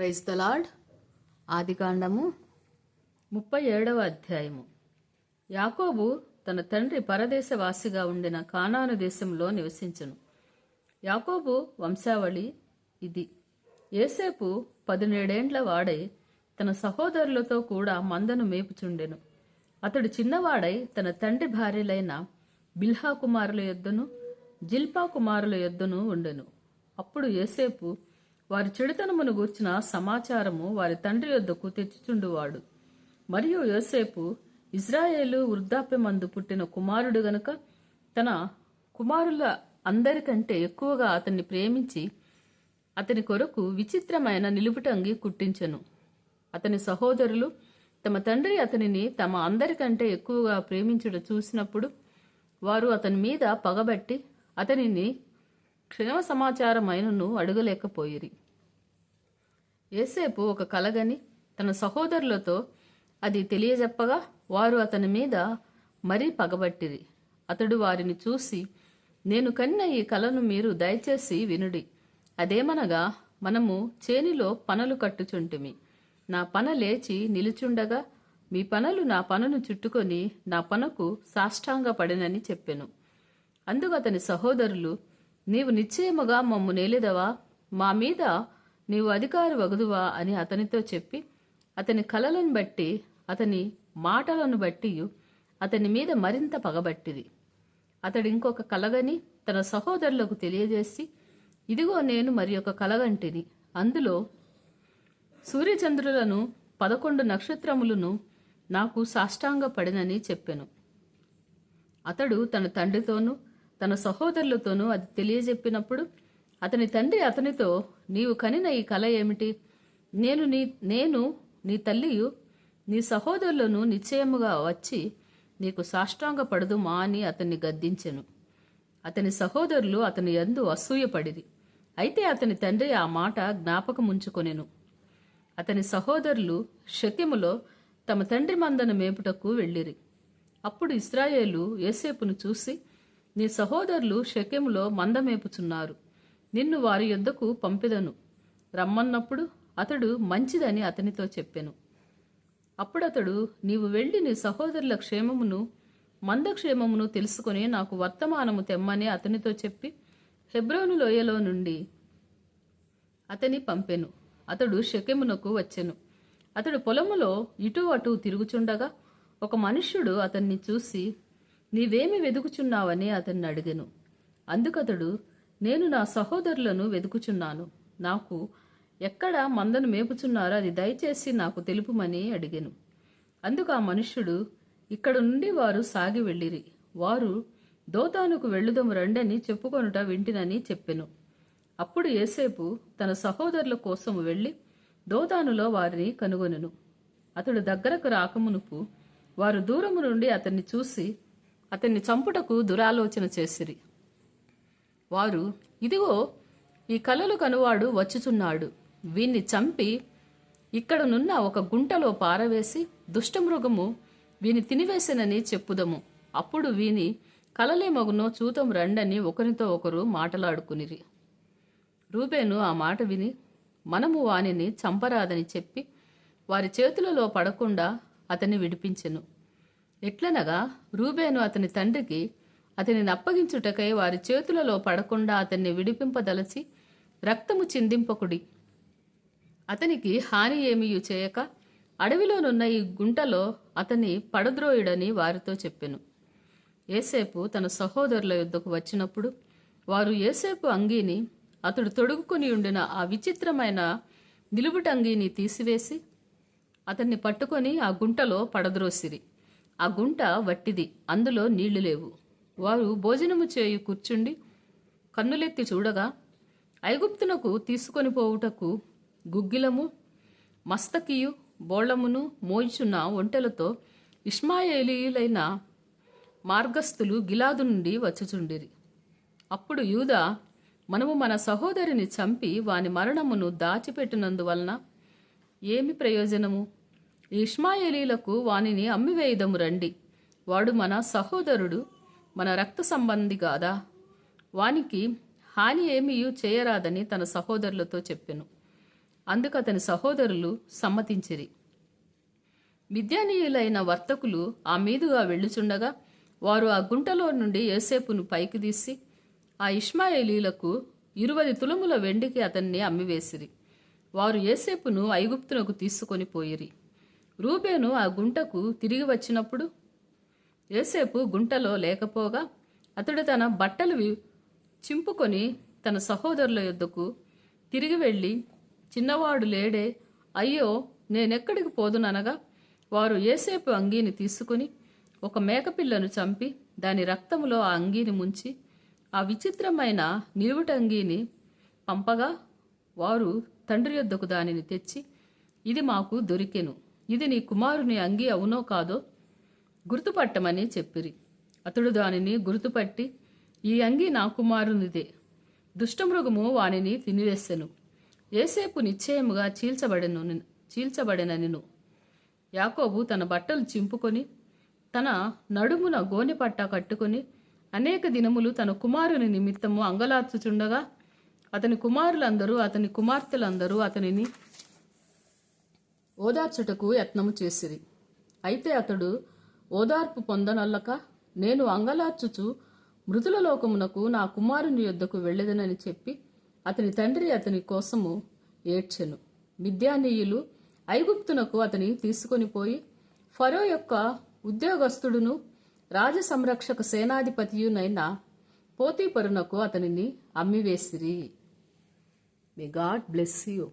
Praise ఆదికాండము ముప్పై ఏడవ అధ్యాయము. యాకోబు తన తండ్రి పరదేశవాసిగా ఉండిన కానాను దేశంలో నివసించను. యాకోబు వంశావళి ఇది. ఏసేపు పదినేడేండ్ల వాడై తన సహోదరులతో కూడా మందను మేపుచుండెను. అతడు చిన్నవాడై తన తండ్రి భార్యలైన బిల్హా కుమారుల యొద్దను జిల్పా కుమారుల యొద్దను ఉండెను. అప్పుడు ఏసేపు వారి చెడుతనమును గూర్చిన సమాచారము వారి తండ్రి యొద్దకు తెచ్చుచుండువాడు. మరియు యోసేపు ఇజ్రాయేలు వృద్ధాప్యమందు పుట్టిన కుమారుడు గనుక తన కుమారుల అందరికంటే ఎక్కువగా అతన్ని ప్రేమించి అతని కొరకు విచిత్రమైన నిలుపుటంగి కుట్టించెను. అతని సహోదరులు తమ తండ్రి అతనిని తమ అందరికంటే ఎక్కువగా ప్రేమించుట చూసినప్పుడు వారు అతని మీద పగబట్టి అతనిని క్షేమ సమాచారమైనను అడగలేకపోయిరి. ఏసేపు ఒక కలగని తన సహోదరులతో అది తెలియజెప్పగా వారు అతని మీద మరీ పగబట్టిరి. అతడు వారిని చూసి నేను కన్న ఈ కలను మీరు దయచేసి వినుడి. అదేమనగా మనము చేనిలో పనలు కట్టుచుంటిమి. నా పన లేచి నిలుచుండగా మీ పనలు నా పనను చుట్టుకొని నా పనకు సాష్టాంగ పడినని చెప్పెను. అందుకు అతని సహోదరులు నీవు నిశ్చయముగా మమ్ము నేలిదవా? మా మీద నీవు అధికారి వగదువా అని అతనితో చెప్పి అతని కలలను బట్టి అతని మాటలను బట్టి అతని మీద మరింత పగబట్టిది. అతడు ఇంకొక కలగని తన సహోదరులకు తెలియజేసి ఇదిగో నేను మరి ఒక కలగంటిని. అందులో సూర్యచంద్రులను పదకొండు నక్షత్రములను నాకు సాష్టాంగ పడినని చెప్పెను. అతడు తన తండ్రితోనూ తన సహోదరులతోనూ అది తెలియజెప్పినప్పుడు అతని తండ్రి అతనితో నీవు కనిన ఈ కల ఏమిటి? నేను నీ నేను నీ తల్లియు నీ సహోదరులను నిశ్చయముగా వచ్చి నీకు సాష్టాంగ పడదుమా అని అతన్ని గద్దించెను. అతని సహోదరులు అతని యందు అసూయపడిరి. అయితే అతని తండ్రి ఆ మాట జ్ఞాపకముంచుకొనెను. అతని సహోదరులు షకెములో తమ తండ్రి మందను మేపుటకు వెళ్ళిరి. అప్పుడు ఇస్రాయేలు ఏసేపును చూసి నీ సహోదరులు శక్యములో మంద మేపుచున్నారు. నిన్ను వారి యొద్దకు పంపిదను. రమ్మన్నప్పుడు అతడు మంచిదని అతనితో చెప్పెను. అప్పుడతడు నీవు వెళ్ళి నీ సహోదరుల క్షేమమును మందక్షేమమును తెలుసుకుని నాకు వర్తమానము తెమ్మని అతనితో చెప్పి హెబ్రోను లోయలో నుండి అతని పంపెను. అతడు షకెమునకు వచ్చెను. అతడు పొలములో ఇటు అటు తిరుగుచుండగా ఒక మనుష్యుడు అతన్ని చూసి నీవేమి వెదుకుచున్నావని అతన్ని అడిగెను. అందుకతడు నేను నా సహోదరులను వెదుకుచున్నాను. నాకు ఎక్కడ మందను మేపుచున్నారో అది దయచేసి నాకు తెలుపుమని అడిగాను. అందుకు ఆ మనుష్యుడు ఇక్కడ నుండి వారు సాగి వెళ్ళిరి. వారు దోతానుకు వెళ్ళుదము రండని చెప్పుకొనుట వింటినని చెప్పెను. అప్పుడు ఏసేపు తన సహోదరుల కోసం వెళ్ళి దోతానులో వారిని కనుగొనెను. అతడు దగ్గరకు రాకమునుపు వారు దూరము నుండి అతన్ని చూసి అతన్ని చంపుటకు దురాలోచన చేసిరి. వారు ఇదిగో ఈ కలలు కనువాడు వచ్చుచున్నాడు. వీన్ని చంపి ఇక్కడనున్న ఒక గుంటలో పారవేసి దుష్టమృగము వీని తినివేసినని చెప్పుదము. అప్పుడు వీని కలలేమగునో చూతం రండని ఒకరితో ఒకరు మాటలాడుకునిరి. రూబేను ఆ మాట విని మనము వానిని చంపరాదని చెప్పి వారి చేతులలో పడకుండా అతన్ని విడిపించెను. ఎట్లనగా రూబేను అతని తండ్రికి అతనిని అప్పగించుటకై వారి చేతులలో పడకుండా అతన్ని విడిపింపదలచి రక్తము చిందింపకుడి. అతనికి హాని ఏమీయు చేయక అడవిలోనున్న ఈ గుంటలో అతని పడద్రోయుడని వారితో చెప్పెను. ఏసేపు తన సహోదరుల యుద్ధకు వచ్చినప్పుడు వారు ఏసేపు అంగీని అతడు తొడుగుకొని ఉండిన ఆ విచిత్రమైన నిలుబుటంగీని తీసివేసి అతన్ని పట్టుకొని ఆ గుంటలో పడద్రోసిరి. ఆ గుంట వట్టిది అందులో నీళ్ళు లేవు. వారు భోజనము చేయు కూర్చుండి కన్నులెత్తి చూడగా ఐగుప్తునకు తీసుకొని పోవుటకు గుగ్గిలము మస్తకియు బోళమును మోయిచున్న ఒంటెలతో ఇష్మాయేలీయులైన మార్గస్థులు గిలాదు నుండి వచ్చుచుండిరి. అప్పుడు యూద మనము మన సహోదరిని చంపి వాని మరణమును దాచిపెట్టినందువలన ఏమి ప్రయోజనము? ఇష్మాయేలీలకు వానిని అమ్మివేయదము రండి. వాడు మన సహోదరుడు. మన రక్త సంబంధి కాదా వానికి హాని ఏమీ చేయరాదని తన సహోదరులతో చెప్పెను. అందుకు అతని సహోదరులు సమ్మతించిరి. మిద్యానీయులైన వర్తకులు ఆ మీదుగా వెళ్ళుచుండగా వారు ఆ గుంటలో నుండి ఏసేపును పైకి తీసి ఆ ఇష్మాయేలీలకు ఇరవై తులముల వెండికి అతన్ని అమ్మివేసిరి. వారు ఏసేపును ఐగుప్తునకు తీసుకొని పోయిరి. రూబేను ఆ గుంటకు తిరిగి వచ్చినప్పుడు యోసేపు గుంటలో లేకపోగా అతడు తన బట్టలు వి- చింపుకొని తన సహోదరుల యొద్దకు తిరిగి వెళ్ళి చిన్నవాడు లేడే అయ్యో నేనెక్కడికి పోదుననగా వారు ఏసేపు అంగీని తీసుకుని ఒక మేకపిల్లను చంపి దాని రక్తములో ఆ అంగీని ముంచి ఆ విచిత్రమైన నిలువుటంగీని పంపగా వారు తండ్రి యొద్దకు దానిని తెచ్చి ఇది మాకు దొరికెను. ఇది నీ కుమారుని అంగీ అవునో కాదో గుర్తుపట్టమని చెప్పిరి. అతడు దానిని గుర్తుపట్టి ఈ అంగి నా కుమారునిదే. దుష్టమృగము వానిని తినివేసెను. ఏసేపు నిశ్చయముగా చీల్చబడెను చీల్చబడిననిను. యాకోబు తన బట్టలు చింపుకొని తన నడుమున గోనెపట్ట కట్టుకొని అనేక దినములు తన కుమారుని నిమిత్తము అంగలార్చుచుండగా అతని కుమారులందరూ అతని కుమార్తెలందరూ అతనిని ఓదార్చుటకు యత్నము చేసిరి. అయితే అతడు ఓదార్పు పొందనల్లక నేను అంగలార్చుచు మృతుల లోకమునకు నా కుమారుని యొద్దకు వెళ్ళదనని చెప్పి అతని తండ్రి అతని కోసము ఏడ్చెను. మిద్యానీయులు ఐగుప్తునకు అతని తీసుకొని పోయి ఫరో యొక్క ఉద్యోగస్తుడును రాజ సంరక్షక సేనాధిపతియునైన పోతీపరునకు అతనిని అమ్మివేసిరి. May God bless you